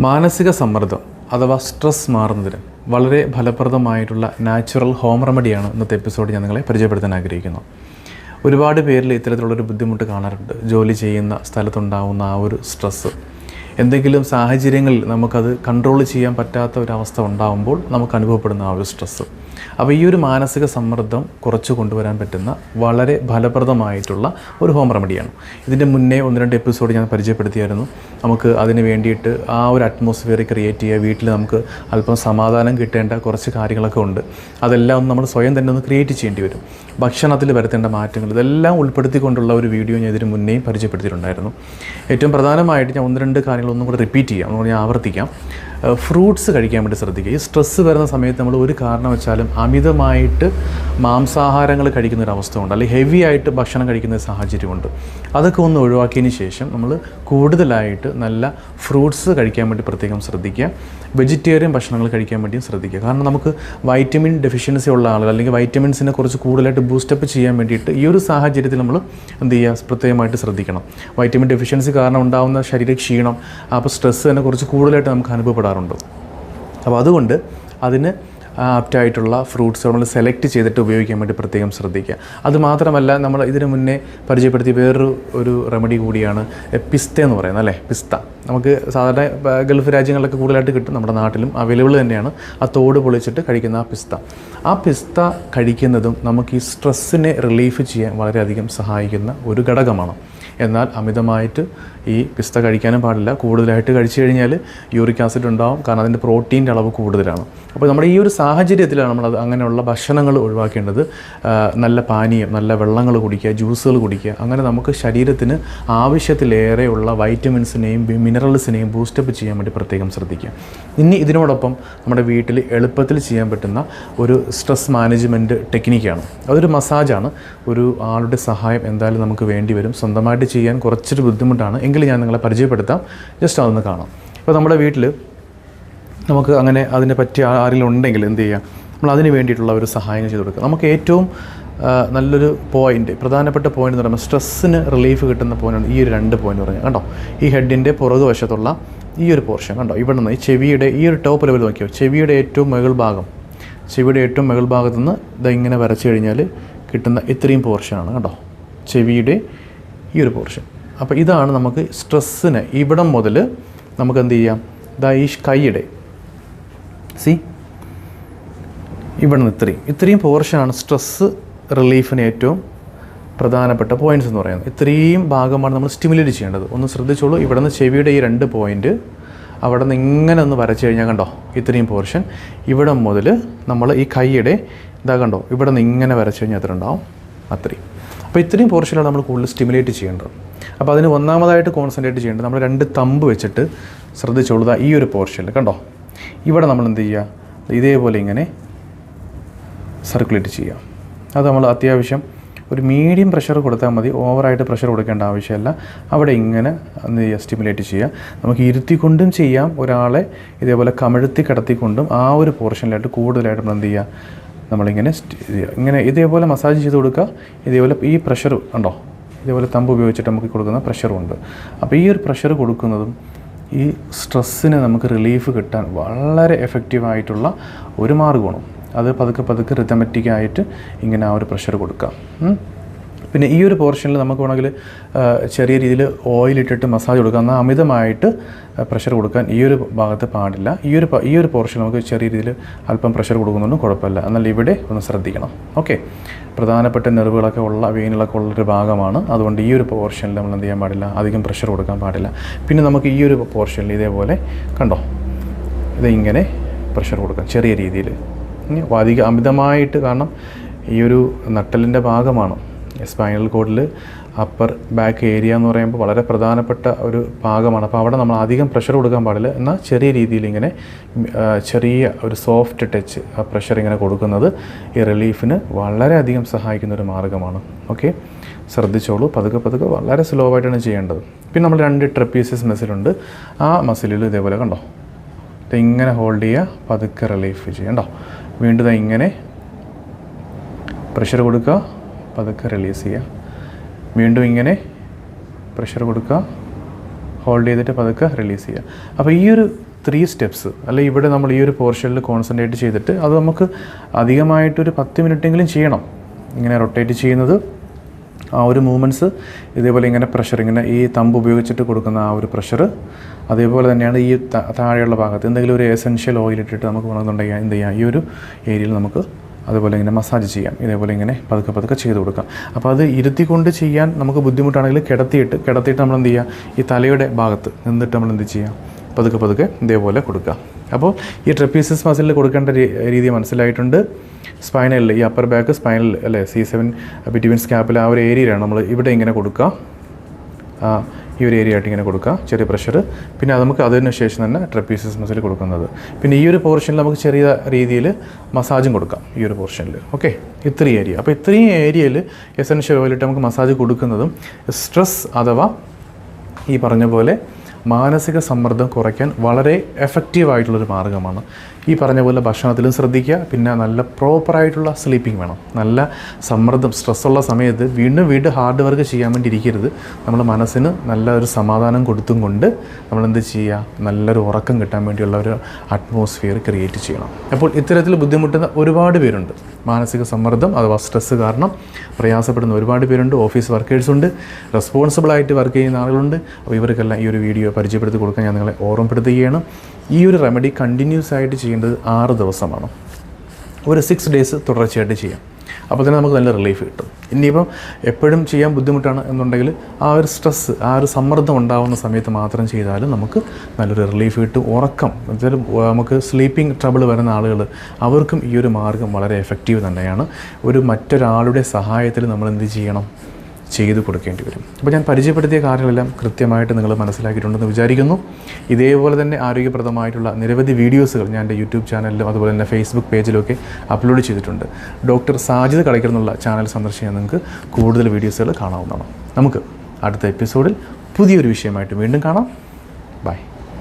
മാനസിക സമ്മർദ്ദം അഥവാ സ്ട്രെസ് മാറുന്നതിന് വളരെ ഫലപ്രദമായിട്ടുള്ള നാച്ചുറൽ ഹോം റെമഡിയാണ് ഇന്നത്തെ എപ്പിസോഡ് ഞാൻ നിങ്ങളെ പരിചയപ്പെടുത്താൻ ആഗ്രഹിക്കുന്നു. ഒരുപാട് പേരിൽ ഇത്തരത്തിലുള്ളൊരു ബുദ്ധിമുട്ട് കാണാറുണ്ട്. ജോലി ചെയ്യുന്ന സ്ഥലത്തുണ്ടാവുന്ന ആ ഒരു സ്ട്രെസ്സ്. എന്തെങ്കിലും സാഹചര്യങ്ങളിൽ നമുക്കത് കൺട്രോൾ ചെയ്യാൻ പറ്റാത്ത ഒരവസ്ഥ ഉണ്ടാകുമ്പോൾ നമുക്ക് അനുഭവപ്പെടുന്ന ആ ഒരു സ്ട്രെസ്സ് അപ്പോൾ ഈ ഒരു മാനസിക സമ്മർദ്ദം കുറച്ച് കൊണ്ടുവരാൻ പറ്റുന്ന വളരെ ഫലപ്രദമായിട്ടുള്ള ഒരു ഹോം റെമഡിയാണ് ഇതിന്റെ മുന്നേ ഒന്ന് രണ്ട് എപ്പിസോഡ് ഞാൻ പരിചയപ്പെടുത്തിയായിരുന്നു. നമുക്ക് അതിന് വേണ്ടിയിട്ട് ആ ഒരു അറ്റ്മോസ്ഫിയർ ക്രിയേറ്റ് ചെയ്യുക വീട്ടിൽ നമുക്ക് അല്പം സമാധാനം കിട്ടേണ്ട കുറച്ച് കാര്യങ്ങളൊക്കെ ഉണ്ട്. അതെല്ലാം ഒന്ന് നമ്മൾ സ്വയം തന്നെ ഒന്ന് ക്രിയേറ്റ് ചെയ്യേണ്ടി വരും. ഭക്ഷണത്തിൽ വരുത്തേണ്ട മാറ്റങ്ങൾ ഇതെല്ലാം ഉൾപ്പെടുത്തിക്കൊണ്ടുള്ള ഒരു വീഡിയോ ഞാൻ ഇതിന് മുന്നേയും പരിചയപ്പെടുത്തിയിട്ടുണ്ടായിരുന്നു. ഏറ്റവും പ്രധാനമായിട്ട് ഞാൻ ഒന്ന് രണ്ട് കാര്യങ്ങൾ ഒന്നും കൂടെ റിപ്പീറ്റ് ചെയ്യാം. ഒന്നുകൂടി ഞാൻ ആവർത്തിക്കാം. ഫ്രൂട്ട്സ് കഴിക്കാൻ വേണ്ടി ശ്രദ്ധിക്കുക. ഈ സ്ട്രെസ്സ് വരുന്ന സമയത്ത് നമ്മൾ ഒരു കാരണം വെച്ചാലും അമിതമായിട്ട് മാംസാഹാരങ്ങൾ കഴിക്കുന്ന ഒരു അവസ്ഥ ഉണ്ട്. അല്ലെങ്കിൽ ഹെവി ആയിട്ട് ഭക്ഷണം കഴിക്കുന്ന സാഹചര്യമുണ്ട് അതൊക്കെ ഒന്ന് ഒഴിവാക്കിയതിന് ശേഷം നമ്മൾ കൂടുതലായിട്ട് നല്ല ഫ്രൂട്ട്സ് കഴിക്കാൻ വേണ്ടി പ്രത്യേകം ശ്രദ്ധിക്കുക. വെജിറ്റേറിയൻ ഭക്ഷണങ്ങൾ കഴിക്കാൻ വേണ്ടിയും ശ്രദ്ധിക്കുക. കാരണം നമുക്ക് വൈറ്റമിൻ ഡെഫിഷ്യൻസി ഉള്ള ആളുകൾ അല്ലെങ്കിൽ വൈറ്റമിൻസിനെ കുറച്ച് കൂടുതലായിട്ട് ബൂസ്റ്റപ്പ് ചെയ്യാൻ വേണ്ടിയിട്ട് ഈ ഒരു സാഹചര്യത്തിൽ നമ്മൾ എന്ത് ചെയ്യുക? പ്രത്യേകമായിട്ട് ശ്രദ്ധിക്കണം. വൈറ്റമിൻ ഡെഫിഷ്യൻസി കാരണം ഉണ്ടാകുന്ന ശരീര ക്ഷീണം അപ്പോൾ സ്ട്രെസ്സ് തന്നെ കുറച്ച് കൂടുതലായിട്ട് നമുക്ക് അനുഭവപ്പെടാറുണ്ട് അപ്പോൾ അതുകൊണ്ട് അതിന് ആപ്റ്റായിട്ടുള്ള ഫ്രൂട്ട്സ് നമ്മൾ സെലക്ട് ചെയ്തിട്ട് ഉപയോഗിക്കാൻ വേണ്ടി പ്രത്യേകം ശ്രദ്ധിക്കുക. അതുമാത്രമല്ല നമ്മൾ ഇതിനു മുന്നേ പരിചയപ്പെടുത്തിയ വേറൊരു ഒരു റെമഡി കൂടിയാണ് പിസ്ത എന്ന് പറയുന്നത് അല്ലേ? പിസ്ത. നമുക്ക് സാധാരണ ഗൾഫ് രാജ്യങ്ങളിലൊക്കെ കൂടുതലായിട്ട് കിട്ടും നമ്മുടെ നാട്ടിലും അവൈലബിൾ തന്നെയാണ്. ആ തോട് പൊളിച്ചിട്ട് കഴിക്കുന്ന ആ പിസ്ത. ആ പിസ്ത കഴിക്കുന്നതും നമുക്ക് ഈ സ്ട്രെസ്സിനെ റിലീഫ് ചെയ്യാൻ വളരെയധികം സഹായിക്കുന്ന ഒരു ഘടകമാണ്. എന്നാൽ അമിതമായിട്ട് ഈ പിസ്ത കഴിക്കാനും പാടില്ല. കൂടുതലായിട്ട് കഴിച്ചു കഴിഞ്ഞാൽ യൂറിക് ആസിഡ് ഉണ്ടാവും. കാരണം അതിന്റെ പ്രോട്ടീന്റെ അളവ് കൂടുതലാണ്. അപ്പോൾ നമ്മുടെ ഈ ഒരു സാഹചര്യത്തിലാണ് നമ്മൾ അങ്ങനെയുള്ള ഭക്ഷണങ്ങൾ ഒഴിവാക്കേണ്ടത്. നല്ല പാനീയം നല്ല വെള്ളങ്ങൾ കുടിക്കുക ജ്യൂസുകൾ കുടിക്കുക. അങ്ങനെ നമുക്ക് ശരീരത്തിന് ആവശ്യത്തിലേറെയുള്ള വൈറ്റമിൻസിനെയും മിനറൽസിനെയും ബൂസ്റ്റപ്പ് ചെയ്യാൻ വേണ്ടി പ്രത്യേകം ശ്രദ്ധിക്കുക. ഇനി ഇതിനോടൊപ്പം നമ്മുടെ വീട്ടിൽ എളുപ്പത്തിൽ ചെയ്യാൻ പറ്റുന്ന ഒരു സ്ട്രെസ് മാനേജ്മെന്റ് ടെക്നിക്കാണ്. അതൊരു മസാജാണ്. ഒരു ആളുടെ സഹായം എന്തായാലും നമുക്ക് വേണ്ടി വരും. സ്വന്തമായിട്ട് ചെയ്യാൻ കുറച്ചൊരു ബുദ്ധിമുട്ടാണ്. എങ്കിലും ഞാൻ നിങ്ങളെ പരിചയപ്പെടുത്താം. ജസ്റ്റ് അതൊന്ന് കാണാം. ഇപ്പോൾ നമ്മുടെ വീട്ടിൽ നമുക്ക് അങ്ങനെ അതിനെ പറ്റി ആരെങ്കിലും ഉണ്ടെങ്കിൽ എന്ത് ചെയ്യാം? നമ്മൾ അതിന് വേണ്ടിയിട്ടുള്ള ഒരു സഹായം ചെയ്ത് കൊടുക്കുക നമുക്ക് ഏറ്റവും നല്ലൊരു പോയിന്റ് പ്രധാനപ്പെട്ട പോയിന്റ് എന്ന് പറയുമ്പോൾ സ്ട്രെസ്സിന് റിലീഫ് കിട്ടുന്ന പോയിന്റാണ് ഈ ഒരു രണ്ട് പോയിന്റ് പറഞ്ഞാൽ കണ്ടോ? ഈ ഹെഡിന്റെ പുറകു വശത്തുള്ള ഈ ഒരു പോർഷൻ കണ്ടോ? ഇവിടെ നിന്ന് ഈ ചെവിയുടെ ഈ ഒരു ടോപ്പ് ലെവൽ നോക്കിയോ? ചെവിയുടെ ഏറ്റവും മുകൾ ഭാഗം. ചെവിയുടെ ഏറ്റവും മുകൾ ഭാഗത്തു നിന്ന് ഇത് ഇങ്ങനെ വരച്ചു കഴിഞ്ഞാൽ കിട്ടുന്ന ഇത്രയും പോർഷനാണ് കേട്ടോ ചെവിയുടെ ഈ ഒരു പോർഷൻ അപ്പോൾ ഇതാണ് നമുക്ക് സ്ട്രെസ്സിന് ഇവിടം മുതൽ നമുക്ക് എന്ത് ചെയ്യാം? ഇതാ ഈ കൈയുടെ. സി ഇവിടെ നിന്ന് ഇത്രയും ഇത്രയും പോർഷനാണ് സ്ട്രെസ്സ് റിലീഫിന് ഏറ്റവും പ്രധാനപ്പെട്ട പോയിന്റ്സ് എന്ന് പറയുന്നത്. ഇത്രയും ഭാഗമാണ് നമ്മൾ സ്റ്റിമുലേറ്റ് ചെയ്യേണ്ടത്. ഒന്ന് ശ്രദ്ധിച്ചോളൂ. ഇവിടെ നിന്ന് ചെവിയുടെ ഈ രണ്ട് പോയിന്റ് അവിടെ നിന്ന് ഇങ്ങനെ ഒന്ന് വരച്ചു കഴിഞ്ഞാൽ കണ്ടോ? ഇത്രയും പോർഷൻ ഇവിടെ മുതൽ നമ്മൾ ഈ കൈയുടെ ഇതാ കണ്ടോ? ഇവിടെ നിന്ന് ഇങ്ങനെ വരച്ചു കഴിഞ്ഞാൽ എത്ര ഉണ്ടാവും? അത്രയും. അപ്പോൾ ഇത്രയും പോർഷനാണ് നമ്മൾ കൂടുതൽ സ്റ്റിമുലേറ്റ് ചെയ്യേണ്ടത്. അപ്പോൾ അതിന് ഒന്നാമതായിട്ട് കോൺസെൻട്രേറ്റ് ചെയ്യേണ്ടത് നമ്മൾ രണ്ട് തമ്പ് വെച്ചിട്ട് ശ്രദ്ധിച്ചോളൂ. ദാ ഈ ഒരു പോർഷനിൽ കണ്ടോ? ഇവിടെ നമ്മൾ എന്ത് ചെയ്യുക? ഇതേപോലെ ഇങ്ങനെ സർക്കുലേറ്റ് ചെയ്യുക. അത് നമ്മൾ അത്യാവശ്യം ഒരു മീഡിയം പ്രഷർ കൊടുത്താൽ മതി. ഓവറായിട്ട് പ്രഷർ കൊടുക്കേണ്ട ആവശ്യമില്ല. അവിടെ ഇങ്ങനെ എന്ത് ചെയ്യുക? സ്റ്റിമുലേറ്റ് ചെയ്യുക. നമുക്ക് ഇരുത്തിക്കൊണ്ടും ചെയ്യാം. ഒരാളെ ഇതേപോലെ കമഴ്ത്തി കിടത്തിക്കൊണ്ടും ആ ഒരു പോർഷനിലായിട്ട് കൂടുതലായിട്ട് നമ്മൾ എന്ത് ചെയ്യുക? നമ്മളിങ്ങനെ ഇങ്ങനെ ഇതേപോലെ മസാജ് ചെയ്ത് കൊടുക്കുക. ഇതേപോലെ ഈ പ്രഷർ ഉണ്ടോ? ഇതേപോലെ തമ്പ് ഉപയോഗിച്ചിട്ട് നമുക്ക് കൊടുക്കുന്ന പ്രഷറുണ്ട് അപ്പോൾ ഈ ഒരു പ്രഷർ കൊടുക്കുന്നതും ഈ സ്ട്രെസ്സിന് നമുക്ക് റിലീഫ് കിട്ടാൻ വളരെ എഫക്റ്റീവായിട്ടുള്ള ഒരു മാർഗമാണ് അത് പതുക്കെ പതുക്കെ റിതമെറ്റിക്കായിട്ട് ഇങ്ങനെ ആ ഒരു പ്രഷർ കൊടുക്കാം. പിന്നെ ഈ ഒരു പോർഷനിൽ നമുക്ക് വേണമെങ്കിൽ ചെറിയ രീതിയിൽ ഓയിലിട്ടിട്ട് മസാജ് കൊടുക്കാം. എന്നാൽ അമിതമായിട്ട് പ്രഷർ കൊടുക്കാൻ ഈ ഒരു ഭാഗത്ത് പാടില്ല. ഈ ഒരു ഈ ഒരു പോർഷൻ നമുക്ക് ചെറിയ രീതിയിൽ അല്പം പ്രഷർ കൊടുക്കുന്നൊന്നും കുഴപ്പമില്ല. എന്നാൽ ഇവിടെ ഒന്ന് ശ്രദ്ധിക്കണം. ഓക്കെ. പ്രധാനപ്പെട്ട നെർവുകളൊക്കെ ഉള്ള വെയിനുകളൊക്കെ ഉള്ളൊരു ഭാഗമാണ്. അതുകൊണ്ട് ഈ ഒരു പോർഷനിൽ നമ്മൾ എന്ത് ചെയ്യാൻ പാടില്ല? അധികം പ്രഷർ കൊടുക്കാൻ പാടില്ല. പിന്നെ നമുക്ക് ഈ ഒരു പോർഷനിൽ ഇതേപോലെ കണ്ടോ? ഇതിങ്ങനെ പ്രഷർ കൊടുക്കാം ചെറിയ രീതിയിൽ. അധികം അമിതമായിട്ട് കാരണം ഈ ഒരു നട്ടലിന്റെ ഭാഗമാണ്. സ്പൈനൽ കോഡിൽ അപ്പർ ബാക്ക് ഏരിയ എന്ന് പറയുമ്പോൾ വളരെ പ്രധാനപ്പെട്ട ഒരു ഭാഗമാണ്. അപ്പോൾ അവിടെ നമ്മൾ അധികം പ്രഷർ കൊടുക്കാൻ പാടില്ല. എന്നാൽ ചെറിയ രീതിയിൽ ഇങ്ങനെ ചെറിയ ഒരു സോഫ്റ്റ് ടച്ച് ആ പ്രഷർ ഇങ്ങനെ കൊടുക്കുന്നത് ഈ റിലീഫിന് വളരെയധികം സഹായിക്കുന്ന ഒരു മാർഗമാണ് ഓക്കെ ശ്രദ്ധിച്ചോളൂ. പതുക്കെ പതുക്കെ വളരെ സ്ലോ ആയിട്ടാണ് ചെയ്യേണ്ടത്. പിന്നെ നമ്മൾ രണ്ട് ട്രപ്പീസസ് മസിലുണ്ട് ആ മസിലിൽ ഇതേപോലെ കണ്ടോ? ഇങ്ങനെ ഹോൾഡ് ചെയ്യുക പതുക്കെ റിലീഫ് ചെയ്യണ്ടോ വീണ്ടും ഇങ്ങനെ പ്രഷർ കൊടുക്കുക. പതുക്കെ റിലീസ് ചെയ്യുക വീണ്ടും ഇങ്ങനെ പ്രഷർ കൊടുക്കുക. ഹോൾഡ് ചെയ്തിട്ട് പതുക്കെ റിലീസ് ചെയ്യുക. അപ്പോൾ ഈ ഒരു ത്രീ സ്റ്റെപ്സ് അല്ലെ ഇവിടെ നമ്മൾ ഈ ഒരു പോർഷനിൽ കോൺസെൻട്രേറ്റ് ചെയ്തിട്ട് അത് നമുക്ക് അധികമായിട്ടൊരു പത്ത് മിനിറ്റെങ്കിലും ചെയ്യണം. ഇങ്ങനെ റൊട്ടേറ്റ് ചെയ്യുന്നത്. ആ ഒരു മൂവ്മെന്റ്സ് ഇതേപോലെ ഇങ്ങനെ പ്രഷർ ഇങ്ങനെ ഈ തമ്പ് ഉപയോഗിച്ചിട്ട് കൊടുക്കുന്ന ആ ഒരു പ്രഷർ അതേപോലെ തന്നെയാണ് ഈ താഴെയുള്ള ഭാഗത്ത് എന്തെങ്കിലും ഒരു എസെൻഷ്യൽ ഓയിൽ ഇട്ടിട്ട് നമുക്ക് വേണമെന്നുണ്ടെങ്കിൽ എന്ത് ചെയ്യാം? ഈ ഒരു ഏരിയയിൽ നമുക്ക് അതുപോലെ ഇങ്ങനെ മസാജ് ചെയ്യാം ഇതേപോലെ ഇങ്ങനെ പതുക്കെ പതുക്കെ ചെയ്ത് കൊടുക്കാം. അപ്പോൾ അത് ഇരുത്തി കൊണ്ട് ചെയ്യാൻ നമുക്ക് ബുദ്ധിമുട്ടാണെങ്കിൽ കിടത്തിയിട്ട് കിടത്തിയിട്ട് നമ്മൾ എന്ത് ചെയ്യുക? ഈ തലയുടെ ഭാഗത്ത് നിന്നിട്ട് നമ്മൾ എന്ത് ചെയ്യാം പതുക്കെ പതുക്കെ ഇതേപോലെ കൊടുക്കുക. അപ്പോൾ ഈ ട്രപ്പീസസ് മസിലിൽ കൊടുക്കേണ്ട രീതി മനസ്സിലായിട്ടുണ്ട്. സ്പൈനലിൽ ഈ അപ്പർ ബാക്ക് സ്പൈനൽ അല്ലേ? സി സെവൻ ബിറ്റ്വീൻ സ്കാപ്പിൽ ആ ഒരു ഏരിയയിലാണ് നമ്മൾ ഇവിടെ ഇങ്ങനെ കൊടുക്കുക. ഈ ഒരു ഏരിയ ആയിട്ട് ഇങ്ങനെ കൊടുക്കുക ചെറിയ പ്രഷർ പിന്നെ നമുക്ക് അതിന് ശേഷം തന്നെ ട്രപ്പീസസ് മസിൽ കൊടുക്കുന്നത്. പിന്നെ ഈ ഒരു പോർഷനിൽ നമുക്ക് ചെറിയ രീതിയിൽ മസാജും കൊടുക്കാം. ഈ ഒരു പോർഷനിൽ ഓക്കെ ഇത്രയും ഏരിയ അപ്പോൾ ഇത്രയും ഏരിയയിൽ എസൻഷ്യൽ ഓയിലിട്ട് നമുക്ക് മസാജ് കൊടുക്കുന്നതും സ്ട്രെസ് അഥവാ ഈ പറഞ്ഞ പോലെ മാനസിക സമ്മർദ്ദം കുറയ്ക്കാൻ വളരെ എഫക്റ്റീവായിട്ടുള്ളൊരു മാർഗമാണ് ഈ പറഞ്ഞ പോലെ ഭക്ഷണത്തിലും ശ്രദ്ധിക്കുക. പിന്നെ നല്ല പ്രോപ്പറായിട്ടുള്ള സ്ലീപ്പിംഗ് വേണം. നല്ല സമ്മർദ്ദം സ്ട്രെസ്സുള്ള സമയത്ത് വീണ്ടും വീണ്ടും ഹാർഡ് വർക്ക് ചെയ്യാൻ വേണ്ടി ഇരിക്കരുത്. നമ്മൾ മനസ്സിന് നല്ല ഒരു സമാധാനം കൊടുത്തും കൊണ്ട് നമ്മൾ എന്ത് ചെയ്യുക? നല്ലൊരു ഉറക്കം കിട്ടാൻ വേണ്ടിയുള്ള ഒരു അറ്റ്മോസ്ഫിയർ ക്രിയേറ്റ് ചെയ്യണം. അപ്പോൾ ഇത്തരത്തിൽ ബുദ്ധിമുട്ടുന്ന ഒരുപാട് പേരുണ്ട്. മാനസിക സമ്മർദ്ദം അഥവാ സ്ട്രെസ്സ് കാരണം പ്രയാസപ്പെടുന്ന ഒരുപാട് പേരുണ്ട്. ഓഫീസ് വർക്കേഴ്സ് ഉണ്ട്. റെസ്പോൺസിബിൾ ആയിട്ട് വർക്ക് ചെയ്യുന്ന ആളുകളുണ്ട്. അപ്പോൾ ഇവർക്കെല്ലാം ഈ ഒരു വീഡിയോ പരിചയപ്പെടുത്തി കൊടുക്കാൻ ഞാൻ നിങ്ങളെ ഓർമ്മപ്പെടുത്തുകയാണ്. ഈ ഒരു റെമഡി കണ്ടിന്യൂസ് ആയിട്ട് ചെയ്യേണ്ടത് ആറ് ദിവസമാണ് ഒരു സിക്സ് ഡേയ്സ് തുടർച്ചയായിട്ട് ചെയ്യാം. അപ്പോൾ തന്നെ നമുക്ക് നല്ല റിലീഫ് കിട്ടും. ഇനിയിപ്പം എപ്പോഴും ചെയ്യാൻ ബുദ്ധിമുട്ടാണ് എന്നുണ്ടെങ്കിൽ ആ ഒരു സ്ട്രെസ്സ് ആ ഒരു സമ്മർദ്ദം ഉണ്ടാകുന്ന സമയത്ത് മാത്രം ചെയ്താലും നമുക്ക് നല്ലൊരു റിലീഫ് കിട്ടും. ഉറക്കം എന്നുവെച്ചാൽ നമുക്ക് സ്ലീപ്പിംഗ് ട്രബിൾ വരുന്ന ആളുകൾ അവർക്കും ഈ ഒരു മാർഗം വളരെ എഫക്റ്റീവ് തന്നെയാണ്. ഒരു മറ്റൊരാളുടെ സഹായത്തിൽ നമ്മൾ എന്ത് ചെയ്യണം? ചെയ്തു കൊടുക്കേണ്ടി വരും. അപ്പോൾ ഞാൻ പരിചയപ്പെടുത്തിയ കാര്യങ്ങളെല്ലാം കൃത്യമായിട്ട് നിങ്ങൾ മനസ്സിലാക്കിയിട്ടുണ്ടെന്ന് വിചാരിക്കുന്നു. ഇതേപോലെ തന്നെ ആരോഗ്യപ്രദമായിട്ടുള്ള നിരവധി വീഡിയോസുകൾ ഞാൻ എന്റെ യൂട്യൂബ് ചാനലിലും അതുപോലെ തന്നെ ഫേസ്ബുക്ക് പേജിലൊക്കെ അപ്ലോഡ് ചെയ്തിട്ടുണ്ട്. ഡോക്ടർ സാജിദ് കളിക്കൽ എന്നുള്ള ചാനൽ സന്ദർശിക്കാൻ നിങ്ങൾക്ക് കൂടുതൽ വീഡിയോസുകൾ കാണാവുന്നതാണ്. നമുക്ക് അടുത്ത എപ്പിസോഡിൽ പുതിയൊരു വിഷയമായിട്ട് വീണ്ടും കാണാം.